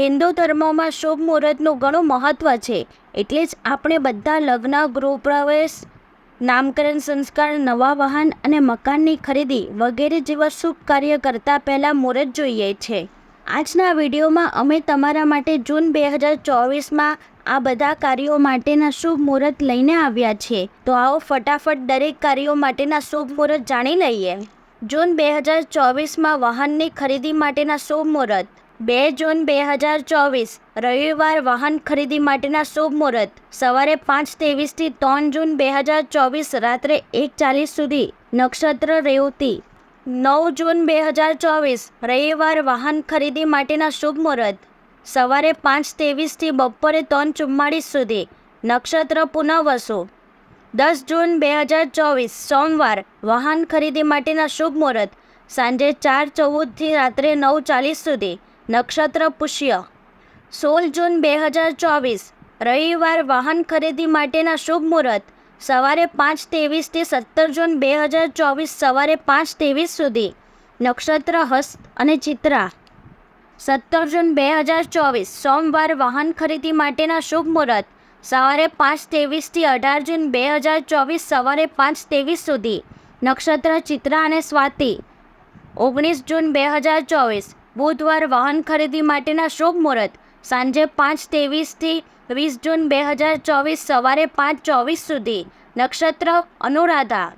હિન્દુ ધર્મમાં શુભ મુહૂર્તનું ઘણું મહત્ત્વ છે. એટલે જ આપણે બધા લગ્ન, ગૃહપ્રવેશ, નામકરણ સંસ્કાર, નવા વાહન અને મકાનની ખરીદી વગેરે જેવા શુભ કાર્ય કરતાં પહેલાં મુહૂર્ત જોઈએ છે. આજના વિડીયોમાં અમે તમારા માટે જૂન બે હજાર ચોવીસમાં આ બધા કાર્યો માટેના શુભ મુહૂર્ત લઈને આવ્યા છીએ તો આવો ફટાફટ દરેક કાર્યો માટેના શુભ મુહૂર્ત જાણી લઈએ. જૂન બે હજાર ચોવીસમાં વાહનની ખરીદી માટેના શુભ મુહૂર્ત. બે જૂન બે હજાર ચોવીસ, રવિવાર વાહન ખરીદી માટેના શુભ મુહૂર્ત. સવારે પાંચ ત્રેવીસથી ત્રણ જૂન બે હજાર ચોવીસ રાત્રે એક ચાલીસ સુધી નક્ષત્ર રેવતી. નવ જૂન બે હજાર ચોવીસ, રવિવાર વાહન ખરીદી માટેના શુભ મુહૂર્ત. સવારે પાંચ ત્રેવીસથી બપોરે ત્રણ ચુમ્માળીસ સુધી નક્ષત્ર પુનઃવસુ. દસ જૂન બે હજાર ચોવીસ, સોમવાર વાહન ખરીદી માટેના શુભ મુહૂર્ત. સાંજે ચાર ચૌદથી રાત્રે નવ ચાલીસ સુધી નક્ષત્ર પુષ્ય. સોળ જૂન બે હજાર ચોવીસ, રવિવાર વાહન ખરીદી માટેના શુભ મુહૂર્ત. સવારે પાંચ ત્રેવીસથી સત્તર જૂન બે હજાર ચોવીસ સવારે પાંચ ત્રેવીસ સુધી. નક્ષત્ર હસ્ત અને ચિત્રા. સત્તર જૂન બે હજાર ચોવીસ, સોમવાર વાહન ખરીદી માટેના શુભ મુહૂર્ત. સવારે પાંચ ત્રેવીસથી અઢાર જૂન બે હજાર ચોવીસ સવારે પાંચ ત્રેવીસ સુધી. નક્ષત્ર ચિત્રા અને સ્વાતિ. ઓગણીસ જૂન બે હજાર ચોવીસ બુધવાર વાહન ખરીદી માટેના શુભ મુહૂર્ત. સાંજે પાંચ ત્રેવીસથી વીસ જૂન બે હજાર ચોવીસ સવારે પાંચ ચોવીસ સુધી. નક્ષત્ર અનુરાધા.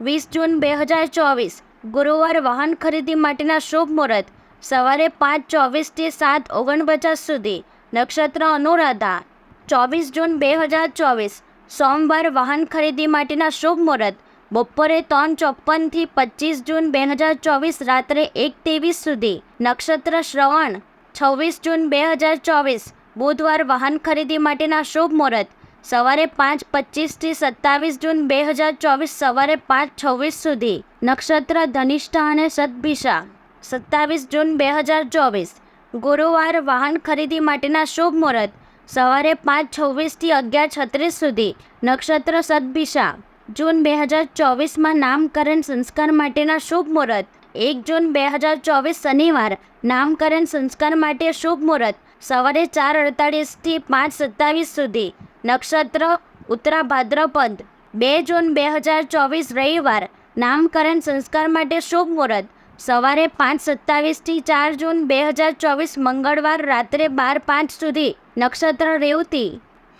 વીસ જૂન બે હજાર ચોવીસ. ગુરુવાર વાહન ખરીદી માટેના શુભ મુહૂર્ત. સવારે પાંચ ચોવીસથી સાત ઓગણપચાસ સુધી. નક્ષત્ર અનુરાધા. ચોવીસ જૂન બે હજાર ચોવીસ. સોમવાર વાહન ખરીદી માટેના શુભ મુહૂર્ત. બપોરે ત્રણ ચોપ્પનથી પચીસ જૂન બે હજાર ચોવીસ રાત્રે એક ત્રેવીસ સુધી નક્ષત્ર શ્રવણ છવ્વીસ જૂન બે હજાર ચોવીસ. બુધવાર વાહન ખરીદી માટેના શુભ મુહૂર્ત. સવારે પાંચ પચીસથી સત્તાવીસ જૂન બે હજાર ચોવીસ સવારે પાંચ છવ્વીસ સુધી નક્ષત્ર ધનિષ્ઠા અને સદભિષા. સત્તાવીસ જૂન બે હજાર ચોવીસ. ગુરુવાર વાહન ખરીદી માટેના શુભ મુહૂર્ત. સવારે પાંચ છવ્વીસથી અગિયાર છત્રીસ સુધી નક્ષત્ર સદભિષા. જૂન બે હજાર ચોવીસમાં નામકરણ સંસ્કાર માટેના શુભ મુહૂર્ત એક જૂન બે હજાર ચોવીસ શનિવાર, નામકરણ સંસ્કાર માટે શુભ મુહૂર્ત સવારે ચાર અડતાળીસથી પાંચ સત્તાવીસ સુધી. નક્ષત્ર, ઉત્તરા ભાદ્રપદ બે જૂન બે હજાર ચોવીસ રવિવાર, નામકરણ સંસ્કાર માટે શુભ મુહૂર્ત સવારે પાંચ સત્તાવીસથી ચાર જૂન બે હજાર ચોવીસ મંગળવાર રાત્રે બાર પાંચ સુધી. નક્ષત્ર રેવતી.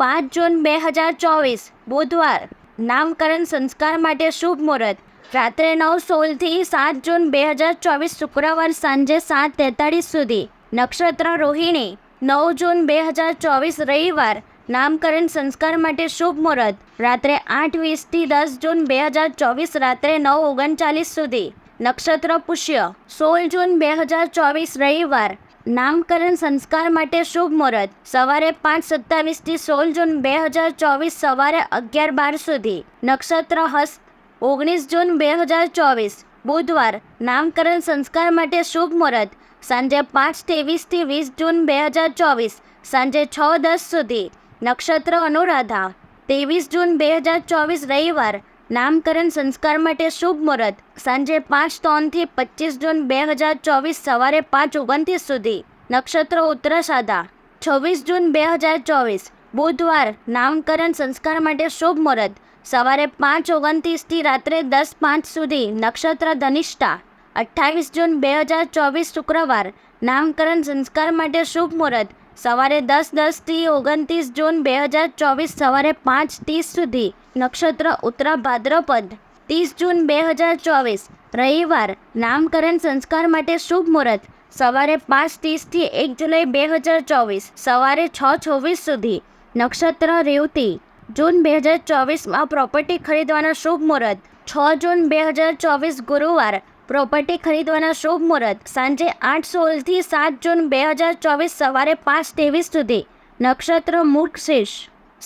પાંચ જૂન બે હજાર ચોવીસ, બુધવાર. નામકરણ સંસ્કાર માટે શુભ મુહૂર્ત. રાત્રે નવ સોળથી સાત જૂન બે હજાર ચોવીસ શુક્રવાર સાંજે સાત તેતાળીસ સુધી. નક્ષત્ર રોહિણી, નવ જૂન બે હજાર ચોવીસ રવિવાર. નામકરણ સંસ્કાર માટે શુભ મુહૂર્ત. રાત્રે આઠ વીસથી દસ જૂન બે હજાર ચોવીસ રાત્રે નવ ઓગણચાલીસ સુધી. નક્ષત્ર પુષ્ય, સોળ જૂન બે હજાર ચોવીસ રવિવાર. નામકરણ સંસ્કાર માટે શુભ મુહૂર્ત. સવારે પાંચ સત્તાવીસથી સોળ જૂન બે હજાર ચોવીસ સવારે અગિયાર બાર સુધી. નક્ષત્ર હસ્ત, ઓગણીસ જૂન બે હજાર ચોવીસ. બુધવાર, નામકરણ સંસ્કાર માટે શુભ મુહૂર્ત. સાંજે પાંચ ત્રેવીસથી વીસ જૂન બે હજાર ચોવીસ. સાંજે છ દસ સુધી. નક્ષત્ર અનુરાધા, ત્રેવીસ જૂન બે હજાર ચોવીસ રવિવાર. નામકરણ સંસ્કાર માટે શુભ મુહૂર્ત. સાંજે પાંચ ત્રણથી પચીસ જૂન બે હજાર ચોવીસ સવારે પાંચ ઓગણત્રીસ સુધી. નક્ષત્ર ઉત્તરાષાઢા. છવ્વીસ જૂન બે હજાર ચોવીસ. બુધવાર નામકરણ સંસ્કાર માટે શુભ મુહૂર્ત. સવારે પાંચ ઓગણત્રીસથી રાત્રે દસ પાંચ સુધી નક્ષત્ર ધનિષ્ઠા. અઠ્ઠાવીસ જૂન બે હજાર ચોવીસ શુક્રવાર. નામકરણ સંસ્કાર માટે શુભ મુહૂર્ત. સવારે દસ દસથી ઓગણત્રીસ જૂન બે હજાર ચોવીસ સવારે પાંચ ત્રીસ સુધી નક્ષત્ર ઉત્તરા ભાદ્રપદ ત્રીસ જૂન બે હજાર ચોવીસ રવિવાર નામકરણ સંસ્કાર માટે શુભ મુહૂર્ત. સવારે પાંચ ત્રીસથી એક જુલાઈ બે હજાર ચોવીસ સવારે છ છવ્વીસ સુધી નક્ષત્ર રેવતી. જૂન બે હજાર ચોવીસમાં પ્રોપર્ટી ખરીદવાનો શુભ મુહૂર્ત. છ જૂન બે હજાર ચોવીસ ગુરુવાર પ્રોપર્ટી ખરીદવાના શુભ મુહૂર્ત. સાંજે આઠ સોળથી સાત જૂન બે હજાર ચોવીસ સવારે પાંચ ત્રેવીસ સુધી. નક્ષત્ર મૂર્ખશીર્ષ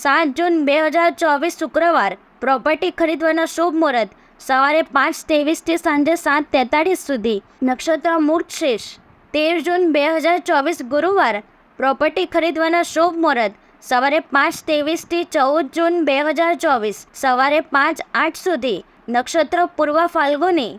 સાત જૂન બે હજાર ચોવીસ શુક્રવાર. પ્રોપર્ટી ખરીદવાના શુભ મુહૂર્ત. સવારે પાંચ ત્રેવીસથી સાંજે સાત તેતાળીસ સુધી. નક્ષત્ર મૂર્ખશીર્ષ તેર જૂન બે હજાર ચોવીસ ગુરુવાર. પ્રોપર્ટી ખરીદવાના શુભ મુહૂર્ત. સવારે પાંચ ત્રેવીસથી ચૌદ જૂન બે હજાર ચોવીસ. સવારે પાંચ આઠ સુધી. નક્ષત્ર પૂર્વ ફાલ્ગુની.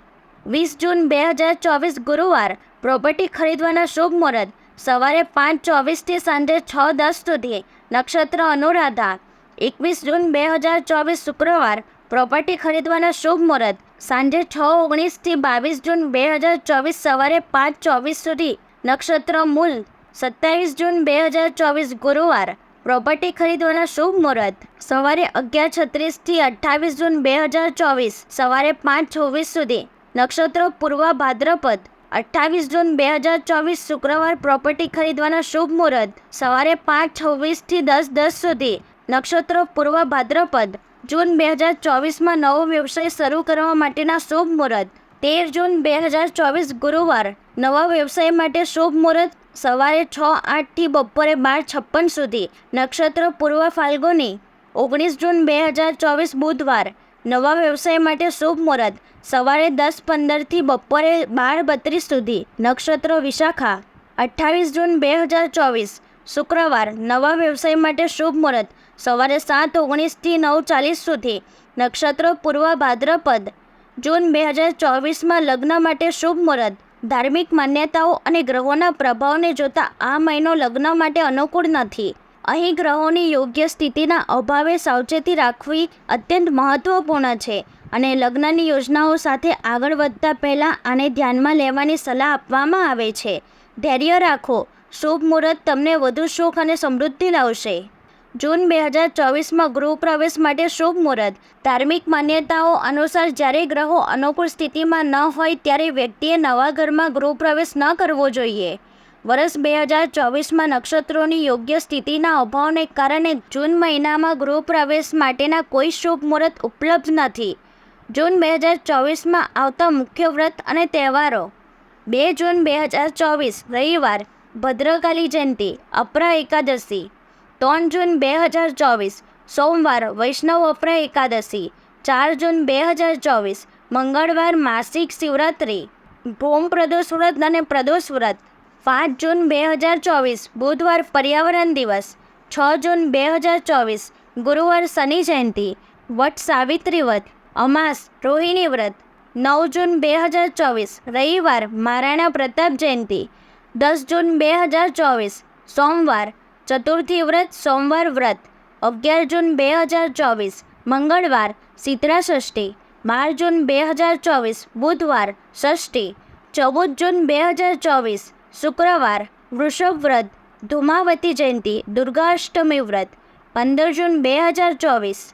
વીસ જૂન બે હજાર ચોવીસ ગુરુવાર પ્રોપર્ટી ખરીદવાના શુભ મુહૂર્ત. સવારે પાંચ ચોવીસથી સાંજે છ દસ સુધી. નક્ષત્ર અનુરાધા. એકવીસ જૂન બે હજાર ચોવીસ શુક્રવાર પ્રોપર્ટી ખરીદવાના શુભ મુહૂર્ત. સાંજે છ ઓગણીસથી બાવીસ જૂન બે હજાર ચોવીસ સવારે પાંચ ચોવીસ સુધી. નક્ષત્ર મૂલ. સત્યાવીસ જૂન બે હજાર ચોવીસ ગુરુવાર પ્રોપર્ટી ખરીદવાના શુભ મુહૂર્ત. સવારે અગિયાર છત્રીસથી અઠ્ઠાવીસ જૂન બે હજાર ચોવીસ સવારે પાંચ છવ્વીસ સુધી. નક્ષત્ર પૂર્વ ભાદ્રપદ અઠ્ઠાવીસ જૂન બે હજાર ચોવીસ શુક્રવાર પ્રોપર્ટી ખરીદવાના શુભ મુહૂર્ત. સવારે પાંચ છવ્વીસથી દસ દસ સુધી નક્ષત્ર પૂર્વ ભાદ્રપદ જૂન બે હજાર ચોવીસમાં નવો વ્યવસાય શરૂ કરવા માટેના શુભ મુહૂર્ત. તેર જૂન બે હજાર ચોવીસ ગુરુવાર નવા વ્યવસાય માટે શુભ મુહૂર્ત. સવારે છ આઠથી બપોરે બાર છપ્પન સુધી નક્ષત્ર પૂર્વ ફાલ્ગુની. ઓગણીસ જૂન બે હજાર ચોવીસ બુધવાર નવા વ્યવસાય માટે શુભ મુહૂર્ત. સવારે દસ પંદરથી બપોરે બાર બત્રીસ સુધી. નક્ષત્ર વિશાખા. અઠ્ઠાવીસ જૂન બે હજાર ચોવીસ. શુક્રવાર, નવા વ્યવસાય માટે શુભ મુહૂર્ત. સવારે સાત ઓગણીસથી નવ ચાલીસ સુધી. નક્ષત્ર પૂર્વ ભાદ્રપદ. જૂન બે હજાર ચોવીસમાં લગ્ન માટે શુભ મુહૂર્ત. ધાર્મિક માન્યતાઓ અને ગ્રહોના પ્રભાવને જોતા આ મહિનો લગ્ન માટે અનુકૂળ નથી. અહીં ગ્રહોની યોગ્ય સ્થિતિના અભાવે સાવચેતી રાખવી અત્યંત મહત્વપૂર્ણ છે અને લગ્નની યોજનાઓ સાથે આગળ વધતા પહેલાં આને ધ્યાનમાં લેવાની સલાહ આપવામાં આવે છે. ધૈર્ય રાખો. શુભ મુહૂર્ત તમને વધુ સુખ અને સમૃદ્ધિ લાવશે. જૂન બે હજાર ચોવીસમાં ગૃહ પ્રવેશ માટે શુભ મુહૂર્ત. ધાર્મિક માન્યતાઓ અનુસાર જ્યારે ગ્રહો અનુકૂળ સ્થિતિમાં ન હોય ત્યારે વ્યક્તિએ નવા ઘરમાં ગૃહ પ્રવેશ ન કરવો જોઈએ. વર્ષ બે હજાર ચોવીસમાં નક્ષત્રોની યોગ્ય સ્થિતિના અભાવને કારણે જૂન મહિનામાં ગૃહ પ્રવેશ માટેના કોઈ શુભ મુહૂર્ત ઉપલબ્ધ નથી. જૂન બે હજાર ચોવીસમાં આવતા મુખ્ય વ્રત અને તહેવારો. બે જૂન બે હજાર ચોવીસ, રવિવાર, ભદ્રકાલી જયંતિ અપરા એકાદશી. ત્રણ જૂન બે હજાર ચોવીસ, સોમવાર, વૈષ્ણવ અપરા એકાદશી. ચાર જૂન બે હજાર ચોવીસ, મંગળવાર, માસિક શિવરાત્રિ. ભૂમ પ્રદોષ વ્રત અને પ્રદોષ વ્રત. પાંચ જૂન બે હજાર ચોવીસ, બુધવાર પર્યાવરણ દિવસ, છ જૂન બે હજાર ચોવીસ, ગુરુવાર શનિ જયંતિ, વટ સાવિત્રી વ્રત અમાસ, રોહિણી વ્રત, નવ જૂન બે હજાર ચોવીસ, રવિવાર મહારાણા પ્રતાપ જયંતિ, દસ જૂન બે હજાર ચોવીસ, સોમવાર, ચતુર્થી વ્રત, સોમવાર વ્રત, અગિયાર જૂન બે હજાર ચોવીસ, મંગળવાર શીતળા ષષ્ઠી બાર જૂન બે હજાર ચોવીસ, બુધવાર, ષષ્ઠી, ચૌદ જૂન બે હજાર ચોવીસ શુક્રવાર, વૃષભ વ્રત, ધુમાવતી જયંતિ, દુર્ગાષ્ટમી વ્રત, પંદર જૂન બે હજાર ચોવીસ.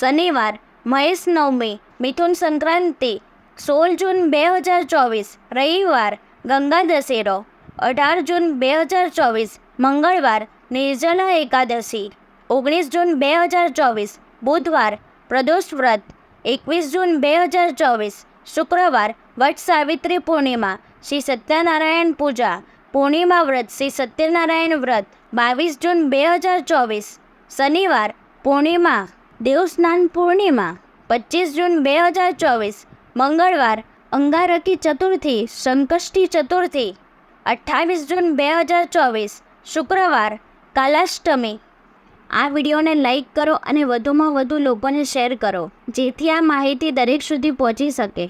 શનિવાર, મહેશ નવમી, મિથુન સંક્રાંતિ, સોળ જૂન બે હજાર ચોવીસ. રવિવાર, ગંગા દશેરો, અઢાર જૂન બે હજાર ચોવીસ. મંગળવાર નિર્જલા એકાદશી. ઓગણીસ જૂન બે હજાર ચોવીસ. બુધવાર, પ્રદોષ વ્રત. એકવીસ જૂન બે હજાર ચોવીસ. શુક્રવાર, વટ સાવિત્રી પૂર્ણિમા. શ્રી સત્યનારાયણ પૂજા, પૂર્ણિમા વ્રત, શ્રી સત્યનારાયણ વ્રત, બાવીસ જૂન બે હજાર ચોવીસ, શનિવાર, પૂર્ણિમા, દેવસ્નાન પૂર્ણિમા, પચીસ જૂન બે હજાર ચોવીસ, મંગળવાર, અંગારકી ચતુર્થી, સંકષ્ટી ચતુર્થી, અઠ્ઠાવીસ જૂન બે હજાર ચોવીસ, શુક્રવાર, કાલાષ્ટમી. આ વિડીયોને લાઇક કરો અને વધુમાં વધુ લોકોને શેર કરો, જેથી આ માહિતી દરેક સુધી પહોંચી શકે.